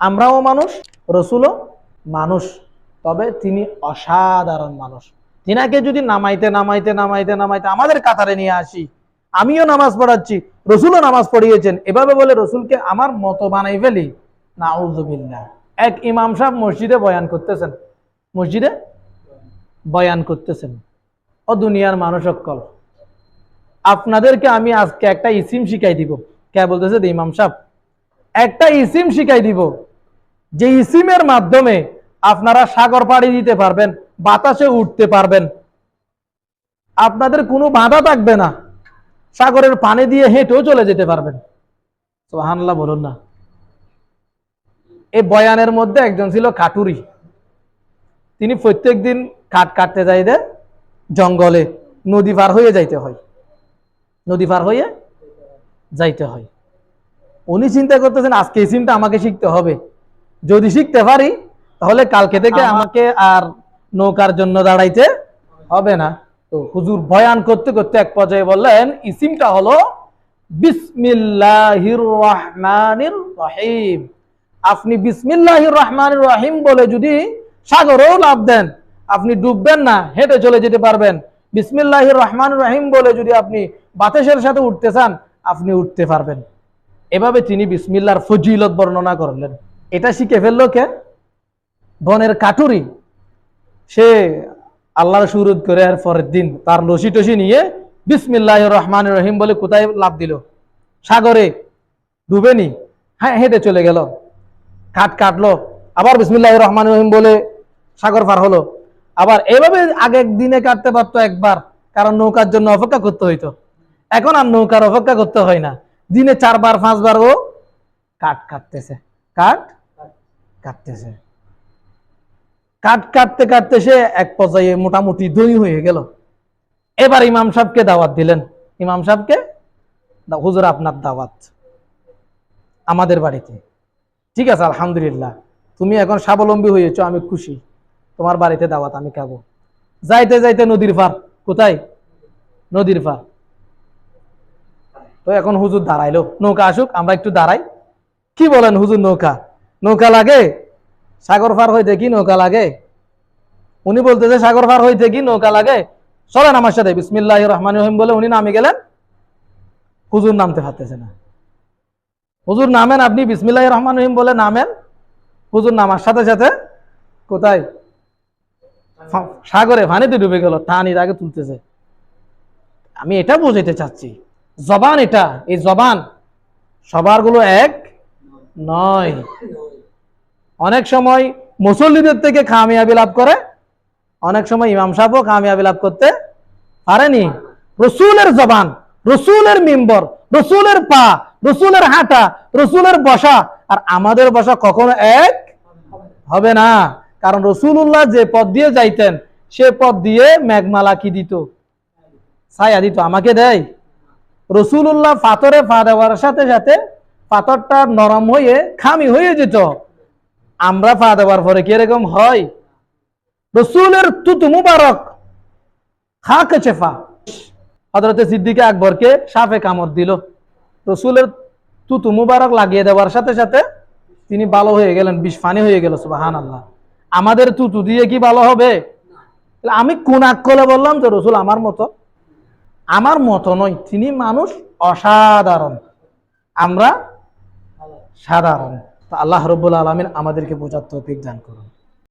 আমরাও মানুষ, রসুলও মানুষ, তবে তিনি অসাধারণ মানুষ। তিনাকে যদি নামাইতে নামাইতে নামাইতে নামাইতে আমাদের কাতারে নিয়ে আসি, আমিও নামাজ পড়াচ্ছি, রসুলও নামাজ পড়িয়েছেন, এভাবে বলে রসুলকে আমার মতো বানাই ফেলি নাউজুবিল্লাহ এক ইমাম সাহেব মসজিদে বয়ান করতেছেন। মসজিদে বয়ান করতেছেন। ও দুনিয়ার মানুষ সকল আপনাদেরকে আমি আজকে একটা ইসিম শিখাই দিব। কে বলতেছে? ইমাম সাহেব। একটা ইসিম শিখাই দিব। যে ইসিমের মাধ্যমে আপনারা সাগর পাড়ি দিতে পারবেন, বাতাসে উঠতে পারবেন। আপনাদের কোনো বাধা থাকবে না। সাগরের পানি দিয়ে হেঁটেও চলে যেতে পারবেন। সোহানল্লাহ বলুন না। এই বয়ানের মধ্যে একজন ছিল কাটুরি তিনি প্রত্যেক দিন কাঠ কাটতে যাইতে জঙ্গলে, নদী পার হয়ে যাইতে হয়। নদী পার হয়ে যাইতে হয়। উনি চিন্তা করতেছেন, আজকে এই সিমটা আমাকে শিখতে হবে। যদি শিখতে পারি তাহলে কালকে থেকে আমাকে আর নৌকার জন্য দাঁড়াইতে হবে না। তো হুজুর বয়ান করতে করতে এক পর্যায়ে বললেন ইসিমটা হলো বিসমিল্লাহির রহমানির রহিম আপনি বিসমিল্লাহির রহমানির রহিম বলে যদি সাগরেও লাভ দেন আপনি ডুববেন না হেঁটে চলে যেতে পারবেন। বিসমিল্লাহির রহমান রহিম বলে যদি আপনি বাতাসের সাথে উঠতে চান আপনি উঠতে পারবেন। এভাবে তিনি বিসমিল্লার ফজিলত বর্ণনা করলেন। এটা শিখে ফেলল কে? বনের কাটুরি সে আল্লাহর সুরুদ করে আর পরের দিন তার লসি টসি নিয়ে বিসমিল্লাহ রহমান রহিম বলে কোথায় লাভ দিল? সাগরে ডুবেনি হ্যাঁ হেঁটে চলে গেল। কাঠ কাটলো। আবার বিসমিল্লাহ রহমান রহিম বলে সাগর পার হলো। আবার এভাবে আগের দিনে কাটতে পারতো একবার, কারণ নৌকার জন্য অপেক্ষা করতে হইতো। এখন আর নৌকার অপেক্ষা করতে হয় না। দিনে চারবার, পাঁচবার ও কাঠ কাটতেছে। কাঠ কাটতেছে। কাট, কাটতে কাটতে সে এক পর্যায়ে মোটামুটি দই হয়ে গেল। এবার ইমাম সাহেবকে দাওয়াত দিলেন। ইমাম সাহেবকে হুজুর, আপনার দাওয়াত। আমাদের বাড়িতে। ঠিক আছে, আলহামদুলিল্লাহ। তুমি এখন স্বাবলম্বী হয়েছো, আমি খুশি। তোমার বাড়িতে দাওয়াত, আমি খাব। যাইতে যাইতে নদীর পার কোথায়? নদীর পার তো এখন হুজুর দাঁড়াইলো। নৌকা আসুক, আমরা একটু দাঁড়াই। কি বলেন হুজুর নৌকা? নৌকা লাগে? সাগর পার হইতে কি নৌকা লাগে? উনি বলতেছে সাগর পার হইতে কি নৌকা লাগে? চলেন আমার সাথে বিসমিল্লাহ রহমান রহিম বলে উনি নামে গেলেন। হুজুর নামতে পারতেছে না। হুজুর নামেন আপনি বিসমিল্লাহ রহমান রহিম বলে নামেন। হুজুর নামার সাথে সাথে কোথায়? সাগরে পানিতে ডুবে গেল, টানির আগে তুলতেছে। আমি এটা বোঝাইতে চাচ্ছি, জবান এটা, এই জবান সবারগুলো এক নয়। অনেক সময় মুসল্লিদের থেকে কামিয়াবি লাভ করে, অনেক সময় ইমাম সাহেবও কামিয়াবি লাভ করতে পারেনি। রসুলের জবান, রসুলের মিম্বর, রসুলের পা, রসুলের হাঁটা, রসুলের বসা, আর আমাদের বসা কখনো এক হবে না। কারণ রসুল্লাহ যে পথ দিয়ে যাইতেন, সে পথ দিয়ে মেঘমালা কি দিত? ছায়া দিত, আমাকে দেয়। রসুল্লাহ পাথরে পা দেওয়ার সাথে সাথে পাথরটা নরম হয়ে খামি হয়ে যেত। আমরা পা দেওয়ার পরে কীরকম হয়? রসুলের তুতু মুবারক, খাকে চেফা। হজরতে সিদ্দিকে আকবরকে সাপে কামড় দিল। রসুলের তুতু মুবারক লাগিয়ে দেওয়ার সাথে সাথে তিনি ভালো হয়ে গেলেন, বিষ ফানি হয়ে গেল সুবাহান আল্লাহ আমাদের তুতু দিয়ে কি ভালো হবে? আমি কোন আকলে বললাম যে রসুল আমার মতো? আমার মতো নয়, তিনি মানুষ অসাধারণ। আমরা সাধারণ। তা আল্লাহ রব্বুল আলমিন আমাদেরকে বোঝার তৌফিক দান করুন।